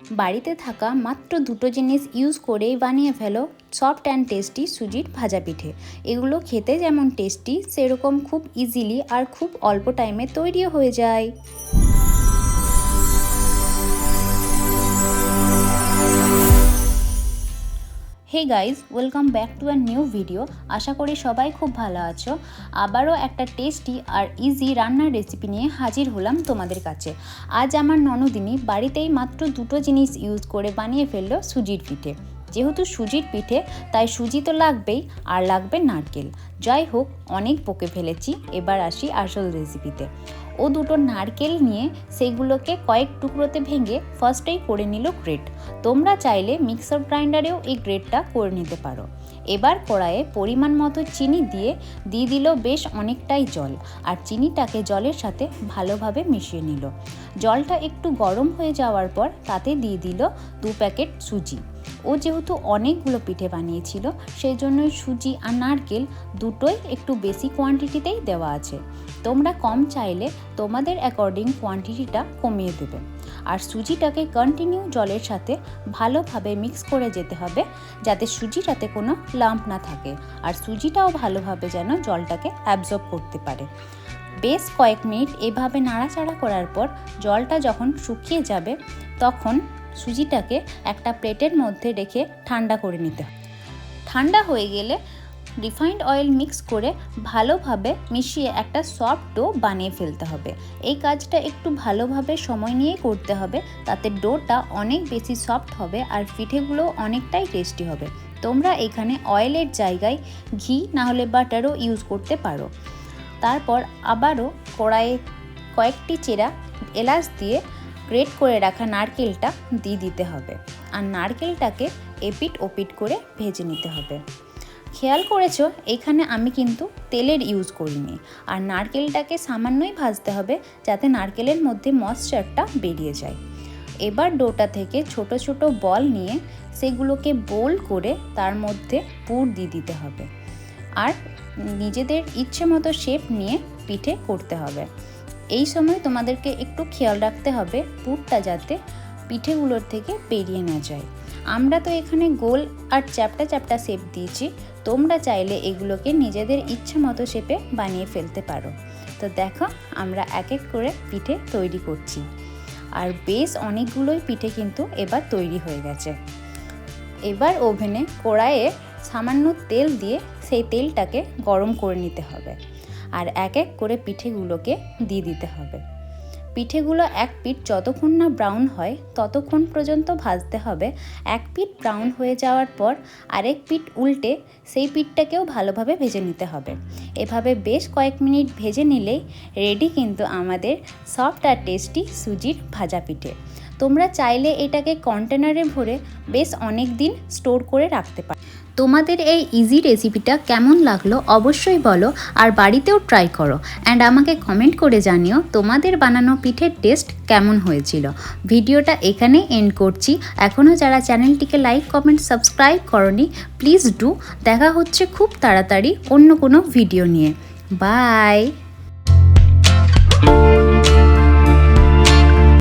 বাড়িতে থাকা মাত্র দুটো জিনিস ইউজ করেই বানিয়ে ফেলো সফট অ্যান্ড টেস্টি সুজির ভাজা পিঠে। এগুলো খেতে যেমন টেস্টি সেরকম খুব ইজিলি আর খুব অল্প টাইমে তৈরিও হয়ে যায়। Hey guys welcome back to a new video আশা করি সবাই খুব ভালো আছো। আবারও একটা টেস্টি আর ইজি রান্নার রেসিপি নিয়ে হাজির হলাম তোমাদের কাছে। আজ আমার ননদিনী বাড়িতেই মাত্র দুটো জিনিস ইউজ করে বানিয়ে ফেলল সুজির পিঠে। যেহেতু সুজির পিঠে, তাই সুজি তো লাগবেই আর লাগবে নারকেল। যাই হোক, অনেক বকে ফেলেছি। এবার আসি আসল রেসিপিতে ও দুটো নারকেল নিয়ে সেইগুলোকে কয়েক টুকরোতে ভেঙে ফার্স্টেই করে নিল গ্রেট। তোমরা চাইলে মিক্সার গ্রাইন্ডারেও এই গ্রেটটা করে নিতে পারো। এবার কড়াইয়ে পরিমাণ মতো চিনি দিয়ে দিয়ে দিল বেশ অনেকটাই জল আর চিনিটাকে জলের সাথে ভালোভাবে মিশিয়ে নিল। জলটা একটু গরম হয়ে যাওয়ার পর তাতে দিয়ে দিল দু প্যাকেট সুজি। ও যেহেতু অনেকগুলো পিঠে বানিয়েছিল সেই জন্যই সুজি আর নারকেল দুটোই একটু বেশি কোয়ান্টিটিতেই দেওয়া আছে। তোমরা কম চাইলে তোমাদের অ্যাকর্ডিং কোয়ান্টিটিটা কমিয়ে দেবে। আর সুজিটাকে কন্টিনিউ জলের সাথে ভালোভাবে মিক্স করে যেতে হবে, যাতে সুজিটাতে কোনো লাম্প না থাকে। আর সুজিটাও ভালোভাবে যেন জলটাকে অ্যাবজর্ব করতে পারে। বেশ কয়েক মিনিট এভাবে নাড়াচাড়া করার পর জলটা যখন শুকিয়ে যাবে, তখন সুজিটাকে একটা প্লেটের মধ্যে রেখে ঠান্ডা করে নিতে ঠান্ডা হয়ে গেলে রিফাইন্ড অয়েল মিক্স করে ভালোভাবে মিশিয়ে একটা সফট ডো বানিয়ে ফেলতে হবে। এই কাজটা একটু ভালোভাবে সময় নিয়ে করতে হবে, তাতে ডোটা অনেক বেশি সফট হবে আর পিঠেগুলো অনেকটাই টেস্টি হবে। তোমরা এখানে অয়েলের জায়গায় ঘি না হলে বাটারও ইউজ করতে পারো। তারপর আবারও কড়াইয়ে কয়েকটি চেরা এলাচ দিয়ে গ্রেট করে রাখা নারকেলটা দিয়ে দিতে হবে। আর নারকেলটাকে এপিট ওপিট করে ভেজে নিতে হবে। খেয়াল করেছ? এখানে আমি কিন্তু তেলের ইউজ করিনি। আর নারকেলটাকে সামান্যই ভাজতে হবে যাতে নারকেলের মধ্যে ময়শ্চারটা বেরিয়ে যায়। এবার ডোটা থেকে ছোট ছোট বল নিয়ে সেগুলোকে বোল করে তার মধ্যে পুর দিয়ে দিতে হবে। আর নিজেদের ইচ্ছে মতো শেপ নিয়ে পিঠে করতে হবে। এই সময় তোমাদেরকে একটু খেয়াল রাখতে হবে পুরটা যাতে পিঠেগুলোর থেকে বেরিয়ে না যায়। আমরা তো এখানে গোল আর চ্যাপটা চ্যাপটা শেপ দিয়েছি। তোমরা চাইলে এগুলোকে নিজেদের ইচ্ছে মতো শেপে বানিয়ে ফেলতে পারো। তো দেখো, আমরা এক এক করে পিঠে তৈরি করছি। আর বেশ অনেকগুলোই পিঠে কিন্তু এবার তৈরি হয়ে গেছে। এবার ওভেনে কড়াইয়ে সামান্য তেল দিয়ে সেই তেলটাকে গরম করে নিতে হবে। আর এক এক করে পিঠেগুলোকে দিয়ে দিতে হবে। পিঠেগুলো এক পিঠ যতক্ষণ না ব্রাউন হয়, ততক্ষণ পর্যন্ত ভাজতে হবে। এক পিঠ ব্রাউন হয়ে যাওয়ার পর আরেক পিঠ উল্টে সেই পিঠটাকেও ভালোভাবে ভেজে নিতে হবে। এভাবে বেশ কয়েক মিনিট ভেজে নিলেই রেডি কিন্তু আমাদের সফট আর টেস্টি সুজির ভাজা পিঠে। তোমরা চাইলে এটাকে কন্টেনারে ভরে বেশ অনেক দিন স্টোর করে রাখতে পারো। তোমাদের এই ইজি রেসিপিটা কেমন লাগল অবশ্যই বলো আর বাড়িতেও ট্রাই করো। অ্যান্ড আমাকে কমেন্ট করে জানিও তোমাদের বানানো পিঠের টেস্ট কেমন হয়েছিল। ভিডিওটা এখানে এন্ড করছি। এখনও যারা চ্যানেলটিকে লাইক কমেন্ট সাবস্ক্রাইব করনি প্লিজ ডু দেখা হচ্ছে খুব তাড়াতাড়ি অন্য কোনো ভিডিও নিয়ে। বাই